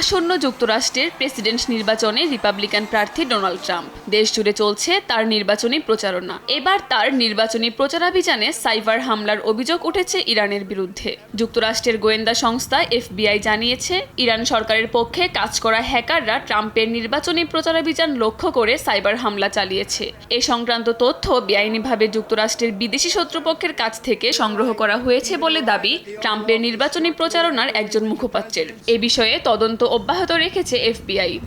আসন্ন যুক্তরাষ্ট্রের প্রেসিডেন্ট নির্বাচনে রিপাবলিকান প্রার্থী ডোনাল্ড ট্রাম্প। দেশ জুড়ে চলছে তার নির্বাচনী প্রচারণা। এবার তার নির্বাচনী প্রচারাভিযানে সাইবার হামলার অভিযোগ উঠেছে ইরানের বিরুদ্ধে। যুক্তরাষ্ট্রের গোয়েন্দা সংস্থা এফবিআই জানিয়েছে, ইরান সরকারের পক্ষে কাজ করা হ্যাকাররা ট্রাম্পের নির্বাচনী প্রচারাভিযান লক্ষ্য করে সাইবার হামলা চালিয়েছে। এ সংক্রান্ত তথ্য বেআইনিভাবে যুক্তরাষ্ট্রের বিদেশি শত্রুপক্ষের কাছ থেকে সংগ্রহ করা হয়েছে বলে দাবি ট্রাম্পের নির্বাচনী প্রচারণার একজন মুখপাত্রের। এ বিষয়ে তদন্ত অব্যাহত রেখেছে এফবিআই।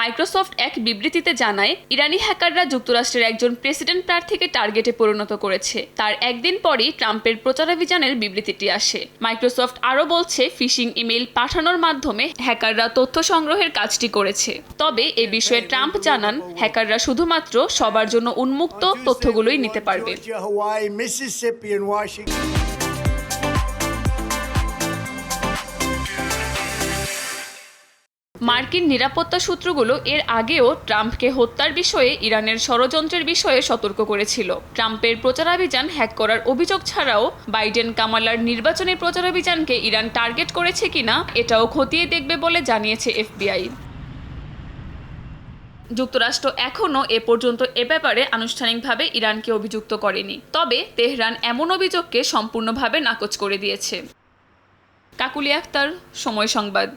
মাইক্রোসফট এক বিবৃতিতে জানায়, ইরানি হ্যাকাররা যুক্তরাষ্ট্রের একজন প্রেসিডেন্ট প্রার্থীকে টার্গেটে পরিণত করেছে। তার একদিন পরই ট্রাম্পের প্রচারাভিযানের বিবৃতিটি আসে। মাইক্রোসফট আরও বলছে, ফিশিং ইমেল পাঠানোর মাধ্যমে হ্যাকাররা তথ্য সংগ্রহের কাজটি করেছে। তবে এ বিষয়ে ট্রাম্প জানান, হ্যাকাররা শুধুমাত্র সবার জন্য উন্মুক্ত তথ্যগুলোই নিতে পারবে। মার্কিন নিরাপত্তা সূত্রগুলো এর আগেও ট্রাম্পকে হত্যার বিষয়ে ইরানের ষড়যন্ত্রের বিষয়ে সতর্ক করেছিল। ট্রাম্পের প্রচারাভিযান হ্যাক করার অভিযোগ ছাড়াও বাইডেন কামালার নির্বাচনী প্রচারাভিযানকে ইরান টার্গেট করেছে কিনা এটাও খতিয়ে দেখবে বলে জানিয়েছে এফবিআই। যুক্তরাষ্ট্র এখনও এ পর্যন্ত এ ব্যাপারে আনুষ্ঠানিকভাবে ইরানকে অভিযুক্ত করেনি। তবে তেহরান এমন অভিযোগকে সম্পূর্ণভাবে নাকচ করে দিয়েছে। কাকুলি আক্তার, সময় সংবাদ।